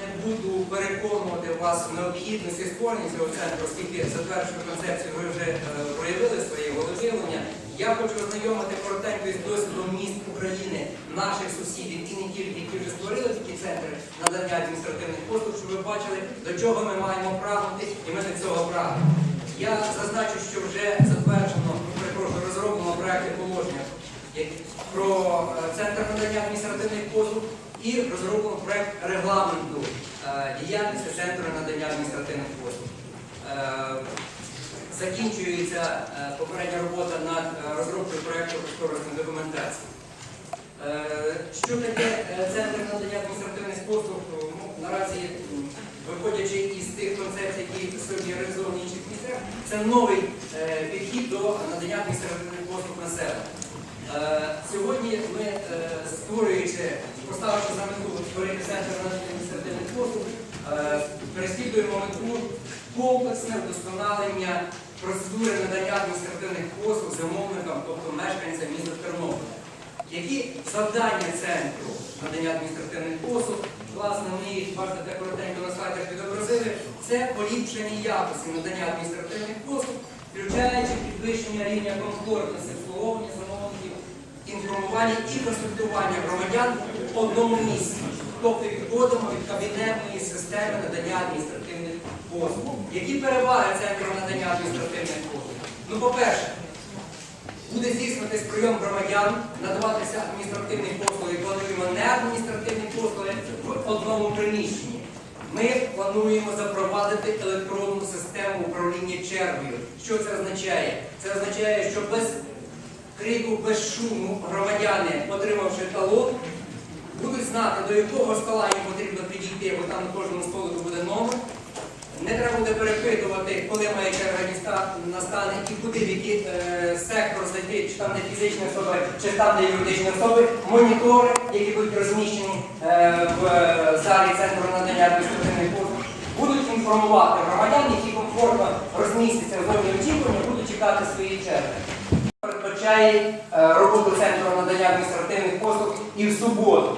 Не буду переконувати вас в необхідності створення цього центру, оскільки затверджую концепцію, ви вже е, проявили своє волевиявлення. Я хочу ознайомити коротенько із досвідом міст України, наших сусідів і не тільки, які вже створили такі центри надання адміністративних послуг, щоб ви бачили, до чого ми маємо прагнути, і ми до цього прагнемо. Я зазначу, що вже затверджено, перепрошую, розроблено проекти положення про е, центр надання адміністративних послуг і розроблено проект регламенту е, діяльності центру надання адміністративних послуг. Е, Закінчується е, попередня робота над розробкою проєкту кошторисної документації. Що таке центр надання адміністративних послуг? Ну, наразі, виходячи із тих концепцій, які сьогодні реалізовані в інших місцях, це новий підхід до надання адміністративних послуг населенню. Е, Сьогодні ми, створюючи, поставивши за мету створити центр надання адміністративних послуг, е, переслідуємо мету комплексне вдосконалення процедури надання адміністративних послуг замовникам, тобто мешканцям міста Тернополя. Які завдання центру надання адміністративних послуг, власне, ми бачите коротенько на слайдах відобразили, це поліпшення якості надання адміністративних послуг, включаючи підвищення рівня комфортності обслуговування замовників, інформування і консультування громадян одному місці. Тобто відходимо від кабінетної системи надання адміністративних послуг. Які переваги центру надання адміністративних послуг? Ну, по-перше, буде здійснюватись прийом громадян, надаватися адміністративні послуги, плануємо не адміністративні послуги в одному приміщенні. Ми плануємо запровадити електронну систему управління чергою. Що це означає? Це означає, що без крику, без шуму громадяни, отримавши талон, знати, до якого стола їм потрібно підійти, бо там на кожному столику буде номер. Не треба буде перепитувати, коли моя черга настане і куди в який е, сектор зайти, чи там де фізичні особи, чи там де юридичні особи, монітори, які будуть розміщені е, в е, залі центру надання адміністративних послуг, будуть інформувати громадян, які комфортно розмістяться в зоні очікування, будуть чекати своєї черги. Передбачає е, роботу центру надання адміністративних послуг і в суботу.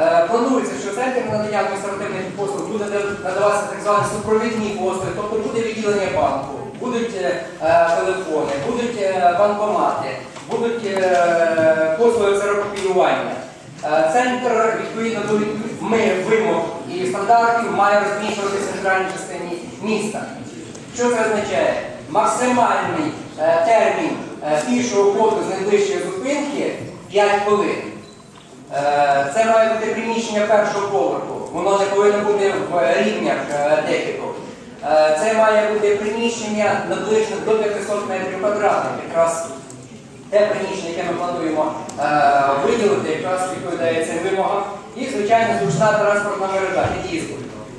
Е, Планується, що центр надання адміністративних послуг буде надаватися так звані супровідні послуги, тобто буде відділення банку, будуть е, е, телефони, будуть банкомати, будуть послуги ксерокопіювання. Е, Центр відповідно до вимог і стандартів має розміщуватися в центральній частині міста. Що це означає? Максимальний термін пішого ходу з найближчої зупинки 5 хвилин. Е, Це має бути приміщення першого поверху. Воно не повинно бути в рівнях е, декількох. Е, Це має бути приміщення наближено до 500 метрів квадратних. Якраз те приміщення, яке ми плануємо е, виділити, якраз відповідає цим вимогам. І, звичайно, зручна транспортна мережа під'їзду.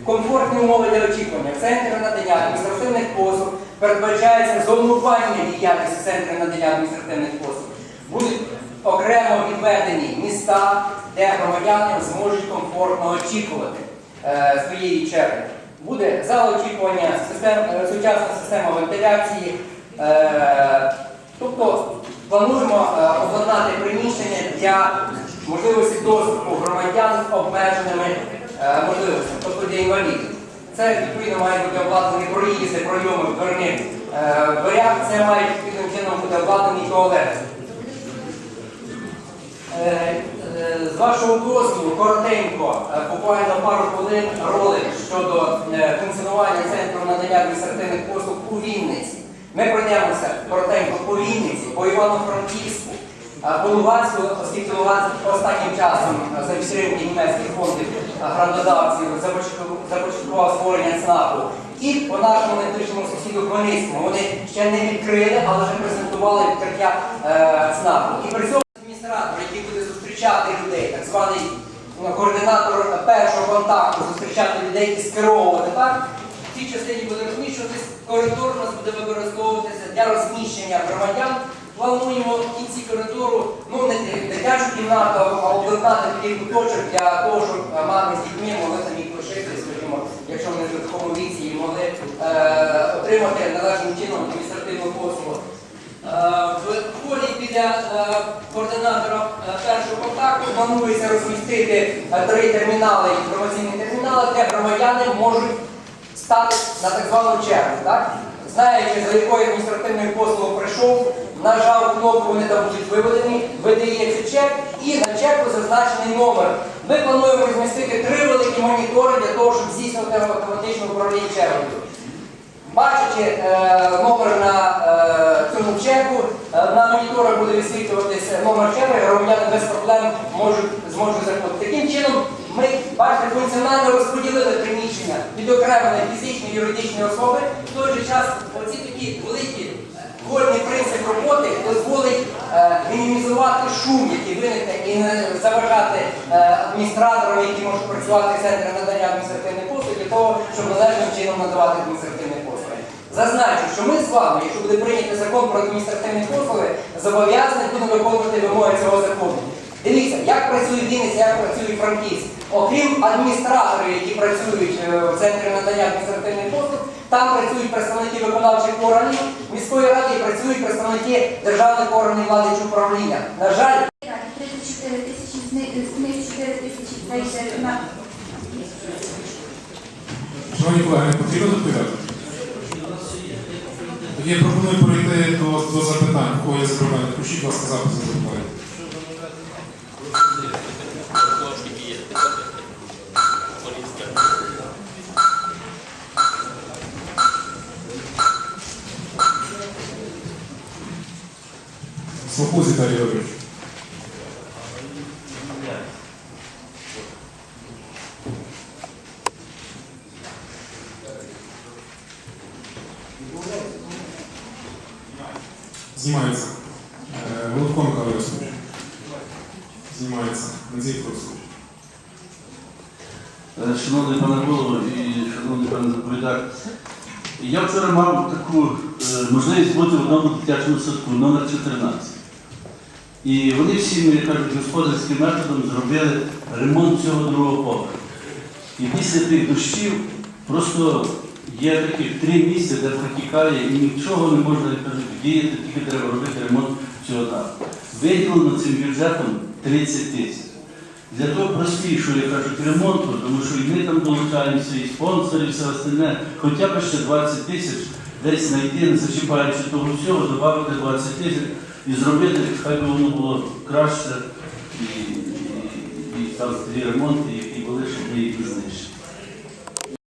Комфортні умови для очікування. В центрі надання адміністративних послуг передбачається зонування діяльності центру надання адміністративних послуг. Будуть окремо відведені міста, де громадяни зможуть комфортно очікувати е, своєї черги. Буде зал очікування, систем, е, сучасна система вентиляції. Е, тобто плануємо обладнати приміщення для можливості доступу громадян з обмеженими е, можливостями, тобто для інвалідів. Це відповідно має бути обладнані проїзди, пройоми в дверних е, дверях, це має відповідним чином бути обладнаний туалет. Вашого дозволу, коротенько, е, буквально пару хвилин ролик щодо е, функціонування центру надання адміністративних послуг у Вінниці. Ми пройдемося коротенько по Вінниці, по Івано-Франківську, е, по Луганську, оскільки Луганськ останнім часом за підтримки німецьких фондів грандодавців започаткував- створення ЦНАПу. І по нашому найближчому сусіду Хмельницькому вони ще не відкрили, але вже презентували відкриття ЦНАПу. І при цьому адміністратор, який буде зустрічати званий ну, координатор першого контакту, зустрічати людей і скеровувати так. В цій частині буде розміщуватись, коридор у нас буде використовуватися для розміщення громадян. Плануємо в кінці коридору, ну не дитячу кімнату, а обладнати такий куточок для того, щоб мами з дітьми могли там їх лишити, скажімо, якщо вони в такому віці і могли е, отримати належним чином адміністративну послугу. Е, в полі біля е, координатора е, першого контакту планується розмістити е, три термінали, інформаційні термінали, де громадяни можуть стати на так звану чергу. Так? Знаючи, за якою адміністративною послугою прийшов, нажав кнопку, вони там будуть виведені, видається чек і на чеку зазначений номер. Ми плануємо розмістити три великі монітори для того, щоб здійснювати автоматичне управління чергою. Бачачи е, номер на е, цьому чеку, е, на моніторах буде висвітлюватися номер чеку, і громадяни без проблем можуть, зможуть заходити. Таким чином, ми бачите, функціонально розподілили приміщення відокремлені фізичні і юридичні особи. В той же час оці такі великі е, вольний принцип роботи дозволить е, мінімізувати шум, який виникне, і не заважати е, адміністраторам, які можуть працювати в центрі надання адміністративних послуг, для того, щоб належним чином надавати адміністративні послуги. Зазначу, що ми з вами, якщо буде прийнятий закон про адміністративні послуги, зобов'язані будемо виконувати вимоги цього закону. Дивіться, як працює Вінниця, як працює Франківськ. Окрім адміністраторів, які працюють е, в центрі надання адміністративних послуг, там працюють представники виконавчих органів міської ради і працюють представники державних органів влади чи управління. На жаль, 34 тисячі, з них з них 4 тисячі на Шановні колеги, не потрібно доповідати? Я пропоную перейти до, до запитань. У кого є запитання? Пишіть, будь ласка, запис запитання. Слуху Віталій Ігорович. Знімається. Е, Володко Михайло Йосипович. Знімається. Надій Фросович. Е, Шановний пане голово і шановний пане доповідач, я вчора мав таку е, можливість бути в одному дитячому садку номер 14. І вони всі, мені кажуть, господарським методом зробили ремонт цього другого поверху. І після тих дощів просто є таких три місця, де протікає і нічого не можна діяти, тільки треба робити ремонт цього даху. Виділено цим бюджетом 30 тисяч. Для того простішого, як кажуть, ремонту, тому що і ми там долучаємося, і спонсори, і все остальне, хоча б ще 20 тисяч десь знайти, не зачіпаючи того всього, додати 20 тисяч і зробити, хай би воно було краще, і, і, і там ті ремонти, які були, щоб ми їх не знищили.